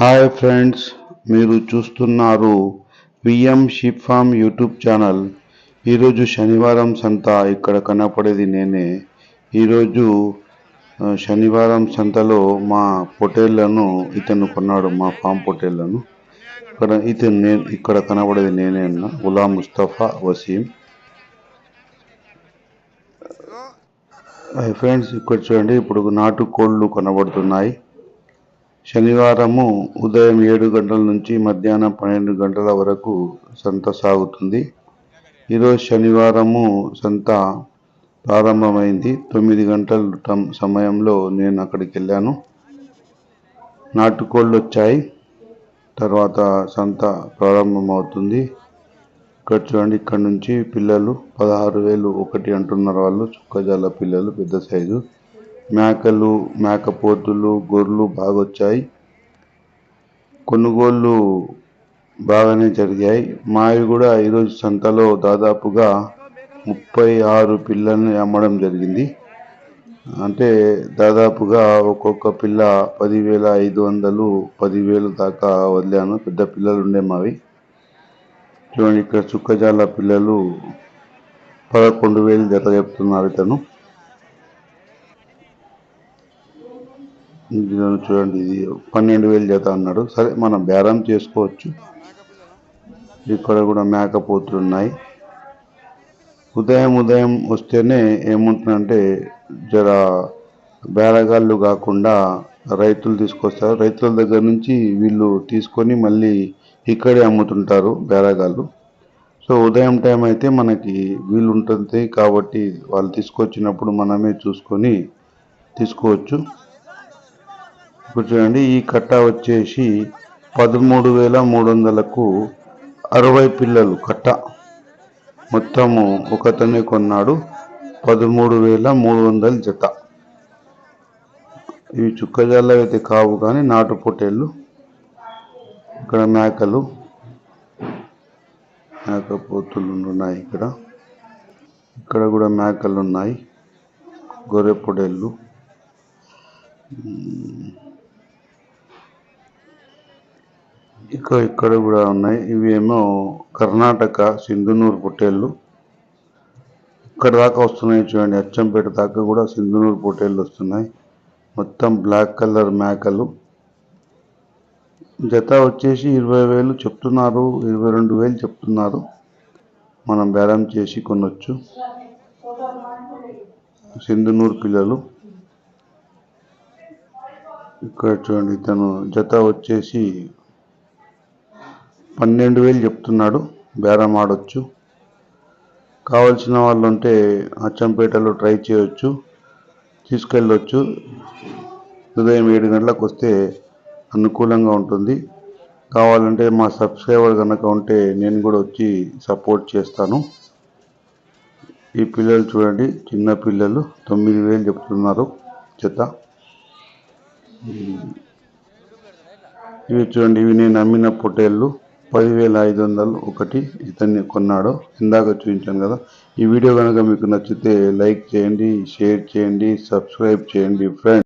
Hi friends మీరు చూస్తున్నారు VM sheep farm YouTube channel. ఈరోజు శనివారం సంత ఇక్కడ కనపడేది నేనే. ఈరోజు శనివారం సంతలో మా పొటేళ్ళను ఇతను కొన్నాడు మా ఫామ్ పొటేళ్ళను. ఇక్కడ ఇతను నేను ఇక్కడ కనపడేది నేనే అన్న గులాం ముస్తఫా వసీం. హాయ్ ఫ్రెండ్స్ ఇక్కడ చూడండి ఇప్పుడు నాటు కోళ్ళు కనబడుతున్నాయి. శనివారము ఉదయం ఏడు గంటల నుంచి మధ్యాహ్నం పన్నెండు గంటల వరకు సంత సాగుతుంది. ఈరోజు శనివారము సంత ప్రారంభమైంది. తొమ్మిది గంటల సమయంలో నేను అక్కడికి వెళ్ళాను. నాటుకోళ్ళు వచ్చాయి. తర్వాత సంత ప్రారంభమవుతుంది. ఇక్కడ చూడండి ఇక్కడ నుంచి పిల్లలు పదహారు వేలు ఒకటి అంటున్నారు వాళ్ళు. చుక్కజాల పిల్లలు పెద్ద సైజు. మేకలు మేకపోతులు గొర్రెలు బాగా వచ్చాయి కొనుగోళ్ళు బాగానే జరిగాయి. మావి కూడా ఈరోజు సంతలో దాదాపుగా ముప్పై ఆరు పిల్లల్ని అమ్మడం జరిగింది. అంటే దాదాపుగా ఒక్కొక్క పిల్ల పదివేల ఐదు వందలు పదివేలు దాకా వదిలాను. పెద్ద పిల్లలు ఉండే మావి. చూడండి ఇక్కడ చుక్కజాల పిల్లలు పదకొండు వేలు జత చెప్తున్నారు ఇతను. ఇందులో చూడండి ఇది పన్నెండు వేలు జత అన్నాడు. సరే మనం బేరం చేసుకోవచ్చు. ఇక్కడ కూడా మేకపోతులు ఉన్నాయి. ఉదయం ఉదయం వస్తేనే ఏముంటుందంటే జర బేరగాళ్ళు కాకుండా రైతులు తీసుకొస్తారు. రైతుల దగ్గర నుంచి వీళ్ళు తీసుకొని మళ్ళీ ఇక్కడే అమ్ముతుంటారు బేరగాళ్ళు. సో ఉదయం టైం అయితే మనకి వీలు ఉంటుంది కాబట్టి వాళ్ళు తీసుకొచ్చినప్పుడు మనమే చూసుకొని తీసుకోవచ్చు. ఇప్పుడు చూడండి ఈ కట్ట వచ్చేసి పదమూడు వేల మూడు వందలకు అరవై పిల్లలు కట్ట. మొత్తము ఒకతనే కొన్నాడు పదమూడు వేల మూడు వందల జత. ఇవి చుక్కజాలు అయితే కావు కానీ నాటు పొట్టేళ్ళు ఇక్కడ మేకలు మేకపోతులు ఉన్నాయి ఇక్కడ. ఇక్కడ కూడా మేకలు ఉన్నాయి గొర్రె పొడేళ్ళు ఇక్కడ ఇక్కడ కూడా ఉన్నాయి. ఇవేమో కర్ణాటక సింధునూరు పొట్టేళ్ళు. ఇక్కడ దాకా వస్తున్నాయి చూడండి. అచ్చంపేట దాకా కూడా సింధునూరు పొట్టేళ్ళు వస్తున్నాయి. మొత్తం బ్లాక్ కలర్ మేకలు. జత వచ్చేసి ఇరవై వేలు చెప్తున్నారు. ఇరవై రెండు వేలు చెప్తున్నారు. మనం బేరం చేసి కొనొచ్చు. సింధునూరు పిల్లలు. ఇక్కడ చూడండి తను జత వచ్చేసి పన్నెండు వేలు చెప్తున్నాడు బేరం ఆడొచ్చు. కావాల్సిన వాళ్ళు ఉంటే అచ్చంపేటలో ట్రై చేయొచ్చు తీసుకెళ్ళొచ్చు. ఉదయం ఏడు గంటలకు వస్తే అనుకూలంగా ఉంటుంది. కావాలంటే మా సబ్స్క్రైబర్ కనుక ఉంటే నేను కూడా వచ్చి సపోర్ట్ చేస్తాను. ఈ పిల్లలు చూడండి చిన్న పిల్లలు తొమ్మిది వేలు చెప్తున్నారు జత ఇవి చూడండి ఇవి నేను అమ్మిన పొట్టేళ్ళు. పదివేల ఐదు వందలు ఒకటి ఇతన్ని కొన్నాడు ఇందాక చూపించాను కదా. ఈ వీడియో కనుక మీకు నచ్చితే లైక్ చేయండి షేర్ చేయండి సబ్స్క్రైబ్ చేయండి ఫ్రెండ్స్.